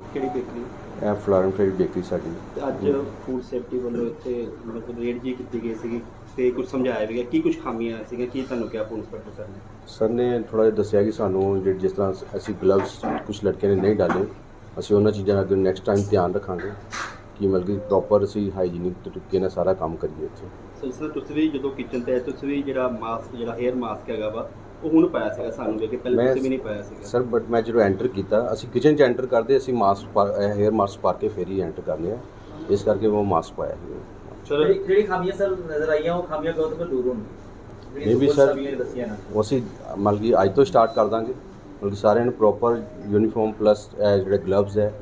ਕਿਹੜੀ ਬੇਕਰੀ ਇਹ ਫਲੋਰਨ fade bakery ਸਾਡੀ। ਤੇ ਅੱਜ ਫੂਡ ਸੇਫਟੀ ਵੱਲੋਂ ਇੱਥੇ ਮਤਲਬ ਰੇਡ ਜੀ ਕੀਤੀ ਗਈ ਸੀਗੀ ਤੇ ਕੁਝ ਸਮਝਾਇਆ ਵੀ ਗਿਆ। ਕੀ ਕੁਝ ਖਾਮੀਆਂ ਸੀਗੀਆਂ? ਕੀ ਤੁਹਾਨੂੰ ਕਿਹਾ ਫੂਡ ਇੰਸਪੈਕਟਰ ਸਰ ਨੇ? ਸਰ ਨੇ ਥੋੜਾ ਜਿਹਾ ਦੱਸਿਆ ਕਿ ਸਾਨੂੰ ਜਿ- ਜਿਸ ਤਰ੍ਹਾਂ ਅਸੀਂ ਗਲਵਸ ਕੁਝ ਲੜਕੇ ਨੇ ਨਹੀਂ ਡਾਲੇ ਅਸੀਂ ਉਹਨਾਂ ਚੀਜ਼ਾਂ ਦਾ ਅੱਗੇ ਨੈਕਸਟ ਟਾਈਮ ਧਿਆਨ ਰੱਖਾਂਗੇ ਕਿ ਮਤਲਬ ਕਿ ਪ੍ਰੋਪਰ ਅਸੀਂ ਹਾਈਜੀਨਿਕ ਤਰੀਕੇ ਨਾਲ ਸਾਰਾ ਕੰਮ ਕਰੀਏ ਇੱਥੇ। ਸੋ ਇਸ ਤਰ੍ਹਾਂ ਤੁਸੀਂ ਵੀ ਜਦੋਂ ਕਿਚਨ ਤੇ ਆਏ ਤੁਸੀਂ ਵੀ ਜਿਹੜਾ ਮਾਸਕ ਜਿਹੜਾ 에ਅਰ ਮਾਸਕ ਹੈਗਾ ਵਾ ਉਹ ਹੁਣ ਪਾਇਆ ਸੀਗਾ ਸਾਨੂੰ ਵੇਖ ਕੇ ਪਹਿਲਾਂ ਮੈਂ- ਤੁਸੀਂ ਵੀ ਨਹੀਂ ਪਾਇਆ ਸੀਗਾ। ਸਰ ਬਟ ਮੈਂ ਜਦੋਂ ਐਂਟਰ ਕੀਤਾ ਅਸੀਂ ਕਿਚਨ 'ਚ ਐਂਟਰ ਕਰਦੇ ਅਸੀਂ ਮਾਸਕ ਹੇਅਰ ਮਾਸਕ ਪਾ ਕੇ ਫੇਰ ਹੀ ਐਂਟਰ ਕਰਨੇ ਆ। ਇਸ ਕਰਕੇ ਉਹ ਮਾਸਕ ਪਾਇਆ ਸੀ। ਚਲੋ। ਜਿਹੜੀ ਜਿਹੜੀ ਖਾਮੀਆਂ ਸਰ ਨਜ਼ਰ ਆਈਆਂ ਉਹ ਖਾਮੀਆਂ ਕਦੋਂ ਤੱਕ ਦੂਰ ਹੋਣਗੀਆਂ ਇਹ ਵੀ ਜਿਹੜੀ ਸਰ- ਖਾਮੀਆਂ ਦੱਸੀਆਂ ਨਾ। ਉਹ ਅਸੀਂ ਮਤਲਬ ਕਿ ਅੱਜ ਤੋਂ ਸਟਾਰਟ ਕਰ ਦਾਂਗੇ। ਮਤਲਬ ਕਿ ਸਾਰਿਆਂ ਨੂੰ ਪ੍ਰੋਪਰ ਯੂਨੀਫਾਰਮ ਪਲੱਸ ਜਿਹੜੇ ਗਲਵਜ਼ ਹੈ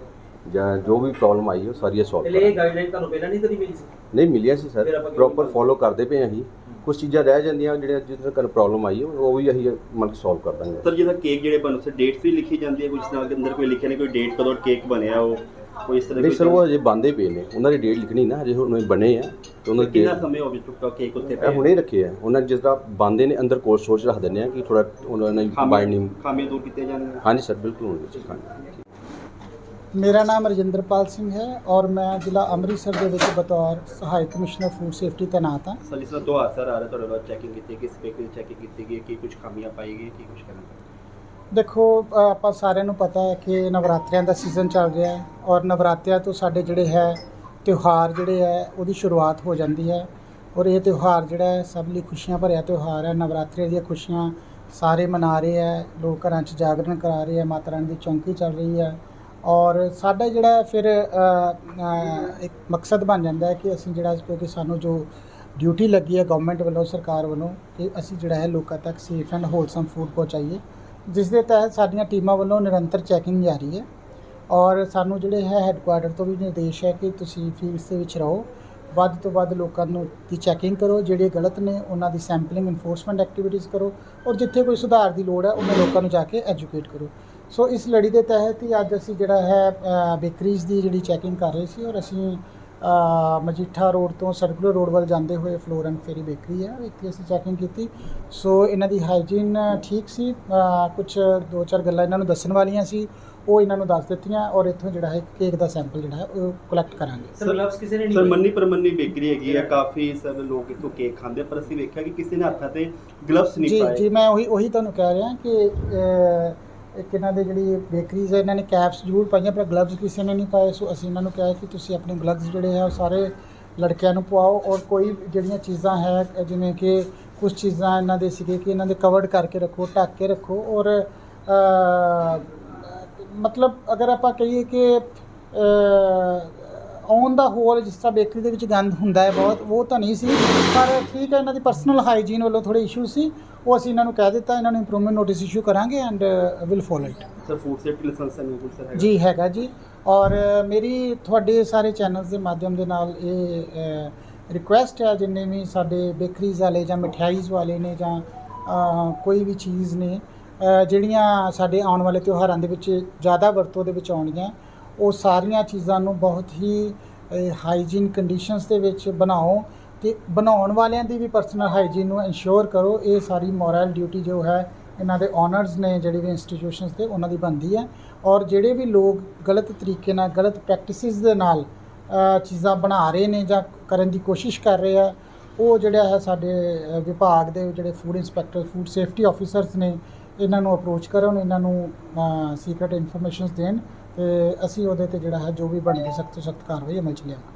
ਜਾਂ ਜੋ ਵੀ ਪ੍ਰੋਬਲਮ ਆਈ ਹੈ ਉਹ ਸਾਰੀਆਂ ਸੋਲਵ ਪਹਿਲੇ ਇਹ ਗਾਈਡਲਾਈਨ ਤੁਹਾਨੂੰ ਪਹਿਲਾਂ ਨਹੀਂ ਕਦੀ ਮਿਲੀ ਸੀ? ਨਹੀਂ ਮਿਲਿਆ ਸੀ ਫਿਰ ਸਰ ਆਪਾਂ ਪ੍ਰੋਪਰ? ਫੋਲੋ ਕਰਦੇ ਪਏ ਹਾਂ ਅਸੀਂ। ਕੁਝ ਚੀਜ਼ਾਂ ਰਹਿ ਜਾਂਦੀਆਂ ਜਿਹੜੀਆਂ ਜਿੱਥੇ ਤੱਕ ਪ੍ਰੋਬਲਮ ਆਈ ਹੈ ਉਹ ਵੀ ਅਸੀਂ ਮਤਲਬ ਸੋਲਵ ਕਰ ਦਾਂਗੇ। ਸਰ ਜਿਹਦਾ ਕੇਕ ਜਿਹੜੇ ਬਣ ਉਸੇ ਡੇਟਸ ਵੀ ਲਿਖੀ ਜਾਂਦੀ ਹੈ ਕੁਝ ਨਾਲ ਦੇ ਅੰਦਰ ਕੋਈ ਲਿਖਿਆ ਨਹੀਂ ਕੋਈ ਡੇਟ ਕਦੋਂ ਕੇਕ ਬਣਿਆ ਉਹ ਕੋਈ ਇਸ ਤਰ੍ਹਾਂ ਨਹੀਂ ਸਰ ਉਹ ਅਜੇ ਬੰਦੇ ਪਏ ਨੇ। ਉਹਨਾਂ ਦੀ ਡੇਟ ਲਿਖਣੀ ਨਾ ਹਜੇ ਹੁਣ ਬਣੇ ਆ। ਤੇ ਉਹਨਾਂ ਦੀ ਕਿੰਨਾ date- ਸਮੇਂ ਹੋ ਗਿਆ ਚੁੱਕਾ ਕੇਕ ਉੱਤੇ ਇਹ ਹੁਣੇ ਰੱਖੇ ਆ। ਉਹਨਾਂ ਜਿਸ ਤਰ੍ਹਾਂ ਬੰਦੇ ਨੇ ਅੰਦਰ ਕੋਲ ਸੋਚ ਰੱਖ ਦਿੰਦੇ ਆ ਕਿ ਥੋੜਾ ਉਹਨਾਂ ਨੇ ਬਾਈਂਡਿੰਗ ਖਾਮੀਆਂ ਦੂਰ ਕੀਤੀਆਂ ਜਾਣਗੀਆਂ। ਹਾਂਜੀ ਸਰ ਬਿਲਕੁਲ ਹੋਣੀ ਚਾਹੀਦੀ ਮੇਰਾ ਨਾਮ ਰਜਿੰਦਰਪਾਲ ਸਿੰਘ ਹੈ ਔਰ ਮੈਂ ਜ਼ਿਲ੍ਹਾ ਅੰਮ੍ਰਿਤਸਰ ਦੇ ਵਿੱਚ ਬਤੌਰ ਸਹਾਇਕ ਕਮਿਸ਼ਨਰ ਫੂਡ ਸੇਫਟੀ ਤੈਨਾਤ ਹਾਂ। ਸਰ ਜਿਸ ਤਰ੍ਹਾਂ ਦੋ ਸਰ ਆ ਰਿਹਾ ਤੁਹਾਡੇ ਵੱਲ ਚੈਕਿੰਗ ਕੀਤੀ ਕਿਸ ਬੇਕਰੀ ਦੀ ਚੈਕਿੰਗ ਕੀਤੀ ਗਈ ਕੀ ਕੁਝ ਖਾਮੀਆਂ ਪਾਈ ਗਈ ਕੀ ਕੁਝ ਕਰਨਾ? ਦੇਖੋ ਅ, ਆਪਾਂ ਸਾਰਿਆਂ ਨੂੰ ਪਤਾ ਹੈ ਕਿ ਨਵਰਾਤਰਿਆਂ ਦਾ ਸੀਜ਼ਨ ਚੱਲ ਰਿਹਾ ਹੈ ਔਰ ਨਵਰਾਤਰਿਆਂ ਤੋਂ ਸਾਡੇ ਜਿਹੜੇ ਹੈ ਤਿਉਹਾਰ ਜਿਹੜੇ ਹੈ ਉਹਦੀ ਸ਼ੁਰੂਆਤ ਹੋ ਜਾਂਦੀ ਹੈ ਔਰ ਇਹ ਤਿਉਹਾਰ ਜਿਹੜਾ ਹੈ ਸਭ ਲਈ ਖੁਸ਼ੀਆਂ ਭਰਿਆ ਤਿਉਹਾਰ ਹੈ। ਨਵਰਾਤਰੀ ਦੀਆਂ ਖੁਸ਼ੀਆਂ ਸਾਰੇ ਮਨਾ ਰਹੇ ਹੈ ਲੋਕ ਘਰਾਂ 'ਚ ਜਾਗਰਣ ਕਰਾ ਰਹੇ ਹੈ ਮਾਤਾ ਰਾਣੀ ਦੀ ਚੌਂਕੀ ਚੱਲ ਰਹੀ ਹੈ। ਔਰ ਸਾਡਾ ਜਿਹੜਾ ਫਿਰ ਇੱਕ ਮਕਸਦ ਬਣ ਜਾਂਦਾ ਹੈ ਕਿ ਅਸੀਂ ਜਿਹੜਾ, ਕਿਉਂਕਿ ਸਾਨੂੰ ਜੋ ਡਿਊਟੀ ਲੱਗੀ ਹੈ ਗਵਰਨਮੈਂਟ ਵੱਲੋਂ, ਸਰਕਾਰ ਵੱਲੋਂ ਕਿ ਅਸੀਂ ਜਿਹੜਾ ਹੈ ਲੋਕਾਂ ਤੱਕ ਸੇਫ ਐਂਡ ਹੋਲਸਮ ਫੂਡ ਪਹੁੰਚਾਈਏ। ਜਿਸ ਦੇ ਤਹਿਤ ਸਾਡੀਆਂ ਟੀਮਾਂ ਵੱਲੋਂ ਨਿਰੰਤਰ ਚੈਕਿੰਗ ਜਾਰੀ ਹੈ। ਔਰ ਸਾਨੂੰ ਜਿਹੜੇ ਹੈ ਹੈੱਡਕੁਆਰਟਰ ਤੋਂ ਵੀ ਨਿਰਦੇਸ਼ ਹੈ ਕਿ ਤੁਸੀਂ ਫੀਲਡਸ ਦੇ ਵਿੱਚ ਰਹੋ। ਵੱਧ ਤੋਂ ਵੱਧ ਲੋਕਾਂ ਨੂੰ ਦੀ ਚੈਕਿੰਗ ਕਰੋ, ਜਿਹੜੇ ਗਲਤ ਨੇ, ਉਹਨਾਂ ਦੀ ਸੈਂਪਲਿੰਗ ਇਨਫੋਰਸਮੈਂਟ ਐਕਟੀਵਿਟੀਜ਼ ਕਰੋ ਔਰ ਜਿੱਥੇ ਕੋਈ ਸੁਧਾਰ ਦੀ ਲੋੜ ਹੈ, ਉਹਨਾਂ ਲੋਕਾਂ ਨੂੰ ਜਾ ਕੇ ਐਜੂਕੇਟ ਕਰੋ। ਸੋ ਇਸ ਲੜੀ ਦੇ ਤਹਿਤ ਹੀ ਅੱਜ ਅਸੀਂ ਜਿਹੜਾ ਹੈ ਬੇਕਰੀਜ਼ ਦੀ ਜਿਹੜੀ ਚੈਕਿੰਗ ਕਰ ਰਹੇ ਸੀ ਔਰ ਅਸੀਂ ਮਜੀਠਾ ਰੋਡ ਤੋਂ ਸਰਕੂਲਰ ਰੋਡ ਵੱਲ ਜਾਂਦੇ ਹੋਏ ਫਲੋਰ ਐਂਡ ਫੇਰੀ ਬੇਕਰੀ ਹੈ, ਇੱਥੇ ਅਸੀਂ ਚੈਕਿੰਗ ਕੀਤੀ। ਸੋ ਇਹਨਾਂ ਦੀ ਹਾਈਜੀਨ ਠੀਕ ਸੀ ਕੁਝ ਦੋ ਚਾਰ ਗੱਲਾਂ ਇਹਨਾਂ ਨੂੰ ਦੱਸਣ ਵਾਲੀਆਂ ਸੀ। ਉਹ ਇਹਨਾਂ ਨੂੰ ਦੱਸ ਦਿੱਤੀਆਂ ਔਰ ਇੱਥੋਂ ਜਿਹੜਾ ਹੈ ਕੇਕ ਦਾ ਸੈਂਪਲ ਜਿਹੜਾ ਹੈ ਉਹ ਕਲੈਕਟ ਕਰਾਂਗੇ। ਸਰ ਗਲਵਸ ਕਿਸੇ ਨੇ ਨਹੀਂ ਸਰ। ਮੰਨੀ ਪਰਮੰਨੀ ਬੇਕਰੀ ਹੈਗੀ ਆ ਕਾਫੀ ਸਭ ਲੋਕ ਇੱਥੋਂ ਕੇਕ ਖਾਂਦੇ ਪਰ ਅਸੀਂ ਵੇਖਿਆ ਕਿ ਕਿਸੇ ਨੇ ਹੱਥਾਂ ਤੇ ਗਲਵਸ ਨਹੀਂ ਜੀ ਪਾਏ। ਜੀ ਮੈਂ ਉਹੀ ਉਹੀ ਤੁਹਾਨੂੰ ਕਹਿ ਰਿਹਾ ਕਿ ਇੱਕ ਇਹਨਾਂ ਦੇ ਜਿਹੜੀ ਬੇਕਰੀਜ਼ ਹੈ ਇਹਨਾਂ ਨੇ ਕੈਪਸ ਜ਼ਰੂਰ ਪਾਈਆਂ ਪਰ ਗਲਵਜ਼ ਕਿਸੇ ਨੇ ਨਹੀਂ ਪਾਏ। ਸੋ ਅਸੀਂ ਇਹਨਾਂ ਨੂੰ ਕਿਹਾ ਕਿ ਤੁਸੀਂ ਆਪਣੇ ਗਲਵਜ਼ ਜਿਹੜੇ ਹੈ ਉਹ ਸਾਰੇ ਲੜਕਿਆਂ ਨੂੰ ਪਵਾਓ ਔਰ ਕੋਈ ਜਿਹੜੀਆਂ ਚੀਜ਼ਾਂ ਹੈ ਜਿਵੇਂ ਕਿ ਕੁਝ ਚੀਜ਼ਾਂ ਇਹਨਾਂ ਦੇ ਸੀਗੇ ਕਿ ਇਹਨਾਂ ਦੇ ਕਵਰਡ ਕਰਕੇ ਰੱਖੋ ਢੱਕ ਕੇ ਰੱਖੋ ਔਰ ਮਤਲਬ ਅਗਰ ਆਪਾਂ ਕਹੀਏ ਕਿ ਔਨ ਦਾ ਹੋਲ ਜਿਸ ਤਰ੍ਹਾਂ ਬੇਕਰੀ ਦੇ ਵਿੱਚ ਗੰਦ ਹੁੰਦਾ ਹੈ ਬਹੁਤ ਉਹ ਤਾਂ ਨਹੀਂ ਸੀ। ਪਰ ਠੀਕ ਹੈ ਇਹਨਾਂ ਦੀ ਪਰਸਨਲ ਹਾਈਜੀਨ ਵੱਲੋਂ ਥੋੜੇ ਇਸ਼ੂ ਸੀ। ਉਹ ਅਸੀਂ ਇਹਨਾਂ ਨੂੰ ਕਹਿ ਦਿੱਤਾ ਇਹਨਾਂ ਨੂੰ ਇੰਪਰੂਵਮੈਂਟ ਨੋਟਿਸ ਇਸ਼ੂ ਕਰਾਂਗੇ and will follow it sir food safety license ਅਨੁਕੂਲ ਸਰ ਹੈਗਾ। ਜੀ ਹੈਗਾ ਜੀ। ਔਰ ਮੇਰੀ ਤੁਹਾਡੇ ਸਾਰੇ ਚੈਨਲਸ ਦੇ ਮਾਧਿਅਮ ਦੇ ਨਾਲ ਇਹ ਰਿਕੁਐਸਟ ਹੈ ਜਿੰਨੇ ਵੀ ਸਾਡੇ ਬੇਕਰੀਜ਼ ਵਾਲੇ ਜਾਂ ਮਠਿਆਈਜ਼ ਵਾਲੇ ਨੇ ਜਾਂ ਕੋਈ ਵੀ ਚੀਜ਼ ਨੇ ਜਿਹੜੀਆਂ ਸਾਡੇ ਆਉਣ ਵਾਲੇ ਤਿਉਹਾਰਾਂ ਦੇ ਵਿੱਚ ਜ਼ਿਆਦਾ ਵਰਤੋਂ ਦੇ ਵਿੱਚ ਆਉਣੀਆਂ ਉਹ ਸਾਰੀਆਂ ਚੀਜ਼ਾਂ ਨੂੰ ਬਹੁਤ ਹੀ ਹਾਈਜੀਨ ਕੰਡੀਸ਼ਨਸ ਦੇ ਵਿੱਚ ਬਣਾਓ ਤੇ ਬਣਾਉਣ ਵਾਲਿਆਂ ਦੀ ਵੀ ਪਰਸਨਲ ਹਾਈਜੀਨ ਨੂੰ ਇਨਸ਼ੋਰ ਕਰੋ। ਇਹ ਸਾਰੀ ਮੋਰਲ ਡਿਊਟੀ ਜੋ ਹੈ, ਇਹਨਾਂ ਦੇ ਓਨਰਸ ਨੇ ਜਿਹੜੇ ਵੀ ਇੰਸਟੀਟਿਊਸ਼ਨਸ ਤੇ ਉਹਨਾਂ ਦੀ ਬਣਦੀ ਹੈ। ਔਰ ਜਿਹੜੇ ਵੀ ਲੋਕ ਗਲਤ ਤਰੀਕੇ ਨਾਲ, ਗਲਤ ਪ੍ਰੈਕਟਿਸਿਸ ਦੇ ਨਾਲ ਚੀਜ਼ਾਂ ਬਣਾ ਰਹੇ ਨੇ ਜਾਂ ਕਰਨ ਦੀ ਕੋਸ਼ਿਸ਼ ਕਰ ਰਹੇ ਆ, ਉਹ ਜਿਹੜਾ ਹੈ ਸਾਡੇ ਵਿਭਾਗ ਦੇ ਜਿਹੜੇ food inspector food safety officers ਨੇ ਇਹਨਾਂ ਨੂੰ ਅਪਰੋਚ ਕਰਨ, ਇਹਨਾਂ ਨੂੰ ਸੀਕ੍ਰੀਟ ਇਨਫੋਰਮੇਸ਼ਨਸ ਦੇਣ ਤੇ ਅਸੀਂ ਉਹਦੇ ਤੇ ਜਿਹੜਾ ਹੈ ਜੋ ਵੀ ਬਣਦੀ ਸਖਤ ਤੋਂ ਸਖਤ ਕਾਰਵਾਈ ਅਮਲ ਚ ਲਿਆਵਾਂਗੇ।